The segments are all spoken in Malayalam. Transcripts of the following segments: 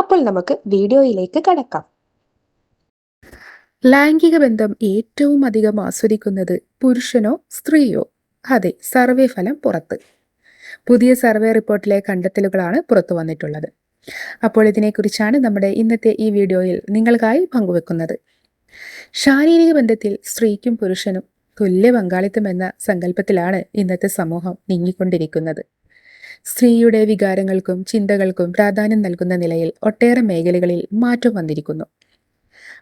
അപ്പോൾ നമുക്ക് വീഡിയോയിലേക്ക് കടക്കാം. ലൈംഗിക ബന്ധം ഏറ്റവും അധികം ആസ്വദിക്കുന്നത് പുരുഷനോ സ്ത്രീയോ? അതെ സർവേ ഫലം പുറത്ത്. പുതിയ സർവേ റിപ്പോർട്ടിലെ കണ്ടെത്തലുകളാണ് പുറത്തു വന്നിട്ടുള്ളത്. അപ്പോൾ ഇതിനെക്കുറിച്ചാണ് നമ്മുടെ ഇന്നത്തെ ഈ വീഡിയോയിൽ നിങ്ങൾക്കായി പങ്കുവെക്കുന്നത്. ശാരീരിക ബന്ധത്തിൽ സ്ത്രീക്കും പുരുഷനും തുല്യ പങ്കാളിത്തം എന്ന സങ്കല്പത്തിലാണ് ഇന്നത്തെ സമൂഹം നീങ്ങിക്കൊണ്ടിരിക്കുന്നത്. സ്ത്രീയുടെ വികാരങ്ങൾക്കും ചിന്തകൾക്കും പ്രാധാന്യം നൽകുന്ന നിലയിൽ ഒട്ടേറെ മേഖലകളിൽ മാറ്റം വന്നിരിക്കുന്നു.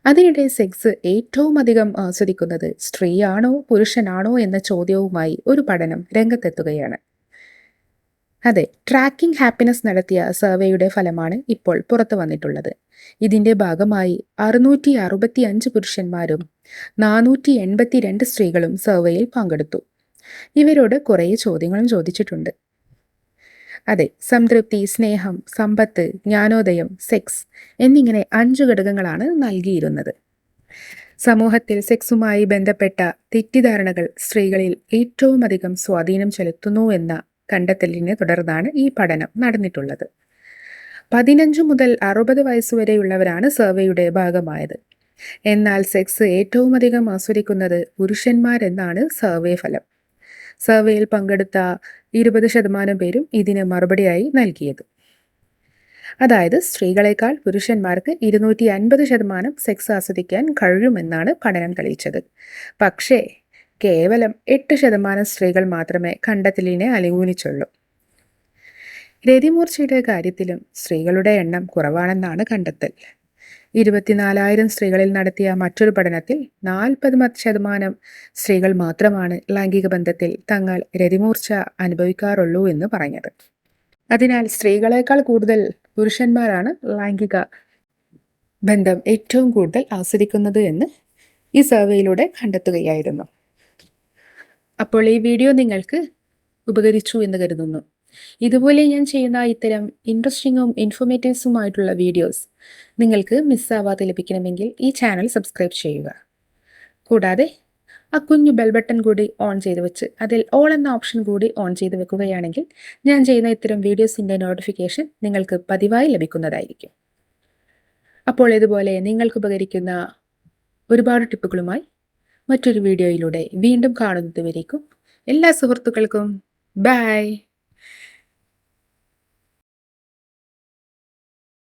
അതിനിടെ സെക്സ് ഏറ്റവും അധികം ആസ്വദിക്കുന്നത് സ്ത്രീയാണോ പുരുഷനാണോ എന്ന ചോദ്യവുമായി ഒരു പഠനം രംഗത്തെത്തുകയാണ്. അതെ ട്രാക്കിംഗ് ഹാപ്പിനെസ് നടത്തിയ സർവേയുടെ ഫലമാണ് ഇപ്പോൾ പുറത്തു വന്നിട്ടുള്ളത്. ഇതിന്റെ ഭാഗമായി അറുന്നൂറ്റി അറുപത്തി അഞ്ച് പുരുഷന്മാരും നാനൂറ്റി എൺപത്തി രണ്ട് സ്ത്രീകളും സർവേയിൽ പങ്കെടുത്തു. ഇവരോട് കുറേ ചോദ്യങ്ങളും ചോദിച്ചിട്ടുണ്ട്. അതെ സംതൃപ്തി സ്നേഹം സമ്പത്ത് ജ്ഞാനോദയം സെക്സ് എന്നിങ്ങനെ അഞ്ചു ഘടകങ്ങളാണ് നൽകിയിരുന്നത്. സമൂഹത്തിൽ സെക്സുമായി ബന്ധപ്പെട്ട തെറ്റിദ്ധാരണകൾ സ്ത്രീകളിൽ ഏറ്റവും അധികം സ്വാധീനം ചെലുത്തുന്നു എന്ന കണ്ടെത്തലിനെ തുടർന്നാണ് ഈ പഠനം നടന്നിട്ടുള്ളത്. പതിനഞ്ചു മുതൽ അറുപത് വയസ്സുവരെയുള്ളവരാണ് സർവേയുടെ ഭാഗമായത്. എന്നാൽ സെക്സ് ഏറ്റവും അധികം ആസ്വദിക്കുന്നത് പുരുഷന്മാരെന്നാണ് സർവേ ഫലം. സർവേയിൽ പങ്കെടുത്ത ഇരുപത് ശതമാനം പേരും ഇതിന് മറുപടിയായി നൽകിയത്. അതായത് സ്ത്രീകളെക്കാൾ പുരുഷന്മാർക്ക് ഇരുന്നൂറ്റി അൻപത് ശതമാനം സെക്സ് ആസ്വദിക്കാൻ കഴിയുമെന്നാണ് പഠനം തെളിയിച്ചത്. പക്ഷേ കേവലം എട്ട് ശതമാനം സ്ത്രീകൾ മാത്രമേ കണ്ടെത്തലിനെ അനുകൂലിച്ചുള്ളൂ രതിമൂർച്ചയുടെ കാര്യത്തിലും സ്ത്രീകളുടെ എണ്ണം കുറവാണെന്നാണ് കണ്ടെത്തൽ. ഇരുപത്തിനാലായിരം സ്ത്രീകളിൽ നടത്തിയ മറ്റൊരു പഠനത്തിൽ നാൽപ്പത് ശതമാനം സ്ത്രീകൾ മാത്രമാണ് ലൈംഗിക ബന്ധത്തിൽ തങ്ങൾ രതിമൂർച്ച അനുഭവിക്കാറുള്ളൂ എന്ന് പറഞ്ഞത്. അതിനാൽ സ്ത്രീകളെക്കാൾ കൂടുതൽ പുരുഷന്മാരാണ് ലൈംഗിക ബന്ധം ഏറ്റവും കൂടുതൽ ആസ്വദിക്കുന്നത് എന്ന് ഈ സർവേയിലൂടെ കണ്ടെത്തുകയായിരുന്നു. അപ്പോൾ ഈ വീഡിയോ നിങ്ങൾക്ക് ഉപകരിച്ചു എന്ന് കരുതുന്നു. ഇതുപോലെ ഞാൻ ചെയ്യുന്ന ഇത്തരം ഇൻട്രസ്റ്റിംഗും ഇൻഫോർമേറ്റീവ്സുമായിട്ടുള്ള വീഡിയോസ് നിങ്ങൾക്ക് മിസ്സാവാതെ ലഭിക്കണമെങ്കിൽ ഈ ചാനൽ സബ്സ്ക്രൈബ് ചെയ്യുക. കൂടാതെ ആ കുഞ്ഞു ബെൽ ബട്ടൺ കൂടി ഓൺ ചെയ്ത് വെച്ച് അതിൽ ഓൾ എന്ന ഓപ്ഷൻ കൂടി ഓൺ ചെയ്ത് വെക്കുകയാണെങ്കിൽ ഞാൻ ചെയ്യുന്ന ഇത്തരം വീഡിയോസിന്റെ നോട്ടിഫിക്കേഷൻ നിങ്ങൾക്ക് പതിവായി ലഭിക്കുന്നതായിരിക്കും. അപ്പോൾ ഇതുപോലെ നിങ്ങൾക്ക് ഉപകരിക്കുന്ന ഒരുപാട് ടിപ്പുകളുമായി മറ്റൊരു വീഡിയോയിലൂടെ വീണ്ടും കാണുന്നത് വരേക്കും എല്ലാ സുഹൃത്തുക്കൾക്കും ബൈ